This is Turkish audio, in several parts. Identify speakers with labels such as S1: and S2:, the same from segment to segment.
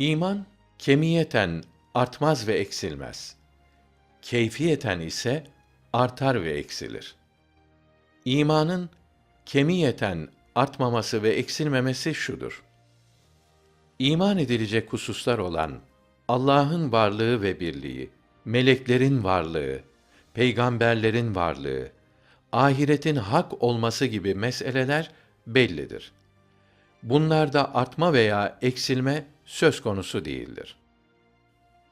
S1: İman kemiyeten artmaz ve eksilmez. Keyfiyeten ise artar ve eksilir. İmanın kemiyeten artmaması ve eksilmemesi şudur. İman edilecek hususlar olan Allah'ın varlığı ve birliği, meleklerin varlığı, peygamberlerin varlığı, ahiretin hak olması gibi meseleler bellidir. Bunlarda artma veya eksilme söz konusu değildir.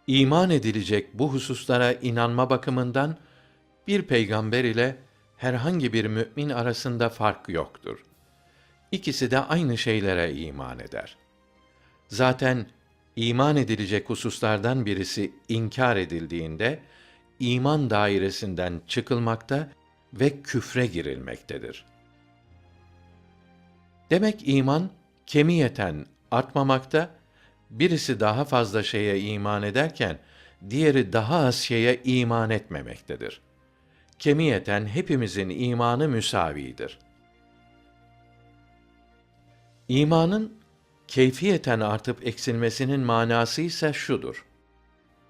S1: İman edilecek bu hususlara inanma bakımından bir peygamber ile herhangi bir mümin arasında fark yoktur. İkisi de aynı şeylere iman eder. Zaten iman edilecek hususlardan birisi inkar edildiğinde iman dairesinden çıkılmakta ve küfre girilmektedir. Demek iman kemiyeten artmamakta, birisi daha fazla şeye iman ederken diğeri daha az şeye iman etmemektedir. Kemiyeten hepimizin imanı müsavidir. İmanın keyfiyeten artıp eksilmesinin manası ise şudur.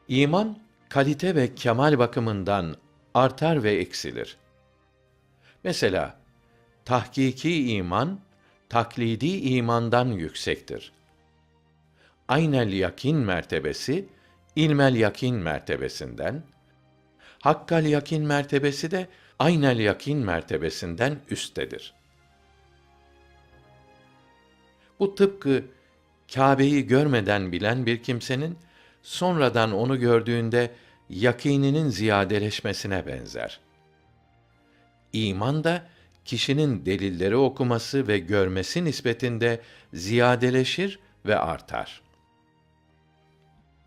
S1: İman kalite ve kemal bakımından artar ve eksilir. Mesela tahkiki iman taklidi imandan yüksektir. Aynel yakin mertebesi ilmel yakin mertebesinden, hakkal yakin mertebesi de aynel yakin mertebesinden üsttedir. Bu tıpkı Kâbe'yi görmeden bilen bir kimsenin sonradan onu gördüğünde yakininin ziyadeleşmesine benzer. İman da kişinin delilleri okuması ve görmesi nispetinde ziyadeleşir ve artar.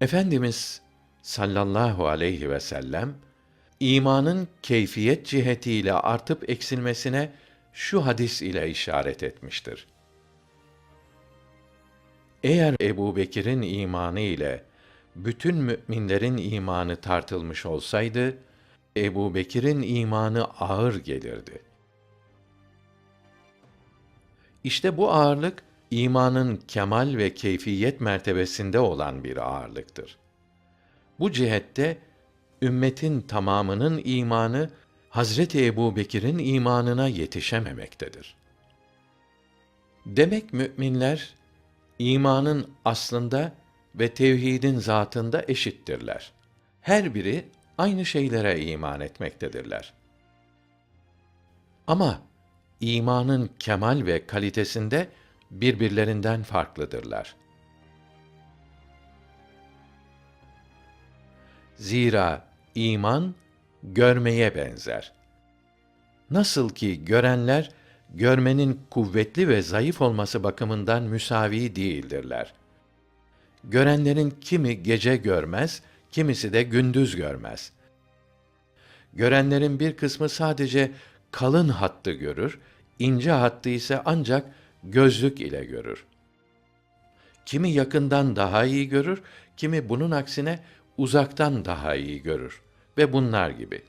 S1: Efendimiz sallallahu aleyhi ve sellem imanın keyfiyet cihetiyle artıp eksilmesine şu hadis ile işaret etmiştir. Eğer Ebu Bekir'in imanı ile bütün müminlerin imanı tartılmış olsaydı, Ebu Bekir'in imanı ağır gelirdi. İşte bu ağırlık, imanın kemal ve keyfiyet mertebesinde olan bir ağırlıktır. Bu cihette, ümmetin tamamının imanı, Hazreti Ebu Bekir'in imanına yetişememektedir. Demek müminler, imanın aslında ve tevhidin zatında eşittirler. Her biri aynı şeylere iman etmektedirler. Ama imanın kemal ve kalitesinde birbirlerinden farklıdırlar. Zira iman görmeye benzer. Nasıl ki görenler görmenin kuvvetli ve zayıf olması bakımından müsavi değildirler. Görenlerin kimi gece görmez, kimisi de gündüz görmez. Görenlerin bir kısmı sadece kalın hattı görür, ince hattı ise ancak gözlük ile görür. Kimi yakından daha iyi görür, kimi bunun aksine uzaktan daha iyi görür ve bunlar gibi.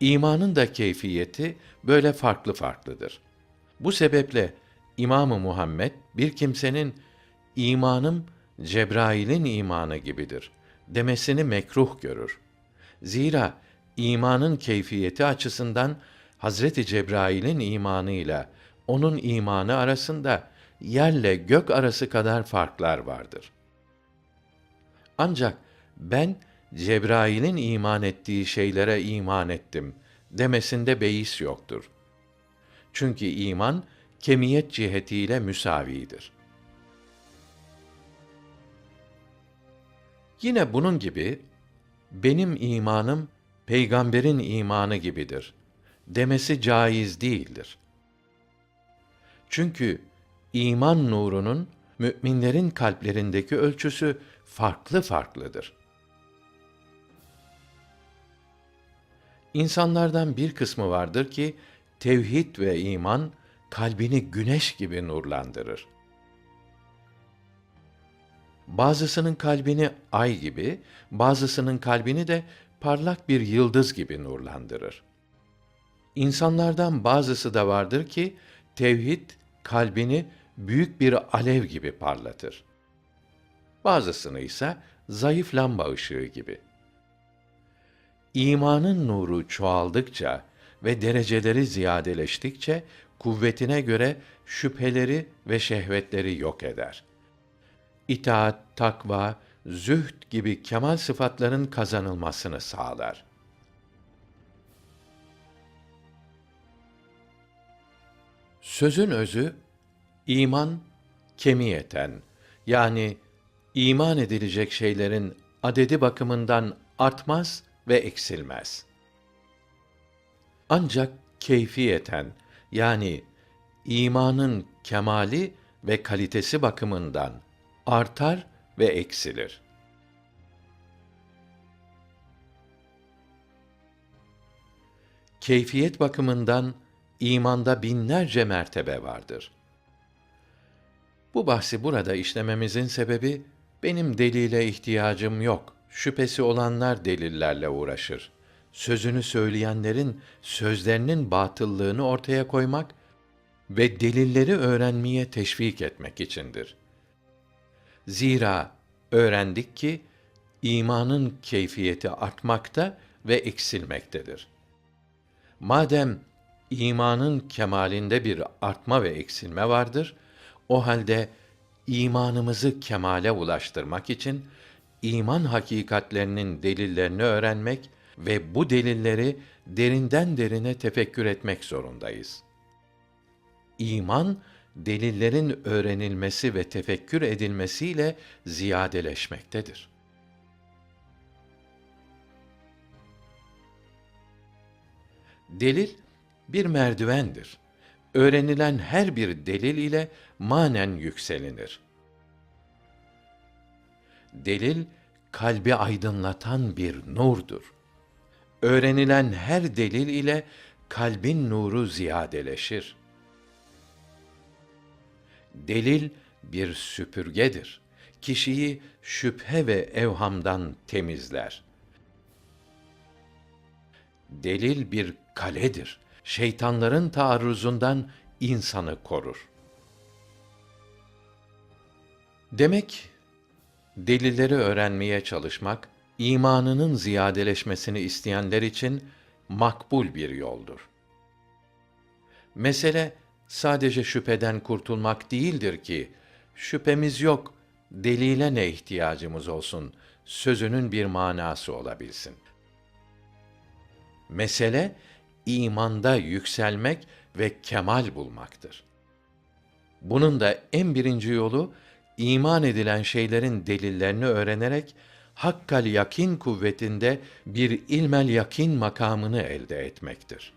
S1: İmanın da keyfiyeti böyle farklı farklıdır. Bu sebeple İmamı Muhammed bir kimsenin imanım Cebrail'in imanı gibidir demesini mekruh görür. Zira imanın keyfiyeti açısından Hazreti Cebrail'in imanıyla onun imanı arasında yerle gök arası kadar farklar vardır. Ancak ben Cebrail'in iman ettiği şeylere iman ettim demesinde beis yoktur. Çünkü iman kemiyet cihetiyle müsavidir. Yine bunun gibi benim imanım peygamberin imanı gibidir demesi caiz değildir. Çünkü iman nurunun müminlerin kalplerindeki ölçüsü farklı farklıdır. İnsanlardan bir kısmı vardır ki tevhid ve iman kalbini güneş gibi nurlandırır. Bazısının kalbini ay gibi, bazısının kalbini de parlak bir yıldız gibi nurlandırır. İnsanlardan bazısı da vardır ki tevhid kalbini büyük bir alev gibi parlatır. Bazısını ise zayıf lamba ışığı gibi. İmanın nuru çoğaldıkça ve dereceleri ziyadeleştikçe kuvvetine göre şüpheleri ve şehvetleri yok eder. İtaat, takva, zühd gibi kemal sıfatların kazanılmasını sağlar. Sözün özü iman kemiyeten yani iman edilecek şeylerin adedi bakımından artmaz ve eksilmez. Ancak keyfiyeten yani imanın kemali ve kalitesi bakımından artar ve eksilir. Keyfiyet bakımından imanda binlerce mertebe vardır. Bu bahsi burada işlememizin sebebi benim delile ihtiyacım yok. Şüphesi olanlar delillerle uğraşır. Sözünü söyleyenlerin sözlerinin batıllığını ortaya koymak ve delilleri öğrenmeye teşvik etmek içindir. Zira öğrendik ki imanın keyfiyeti artmakta ve eksilmektedir. Madem imanın kemalinde bir artma ve eksilme vardır, o halde imanımızı kemale ulaştırmak için iman hakikatlerinin delillerini öğrenmek ve bu delilleri derinden derine tefekkür etmek zorundayız. İman delillerin öğrenilmesi ve tefekkür edilmesiyle ziyadeleşmektedir. Delil bir merdivendir. Öğrenilen her bir delil ile manen yükselinir. Delil kalbi aydınlatan bir nurdur. Öğrenilen her delil ile kalbin nuru ziyadeleşir. Delil bir süpürgedir. Kişiyi şüphe ve evhamdan temizler. Delil bir kaledir. Şeytanların taarruzundan insanı korur. Demek delilleri öğrenmeye çalışmak imanının ziyadeleşmesini isteyenler için makbul bir yoldur. Mesele sadece şüpheden kurtulmak değildir ki şüphemiz yok, delile ne ihtiyacımız olsun sözünün bir manası olabilsin. Mesele imanda yükselmek ve kemal bulmaktır. Bunun da en birinci yolu iman edilen şeylerin delillerini öğrenerek hakkal yakin kuvvetinde bir ilmel yakin makamını elde etmektir.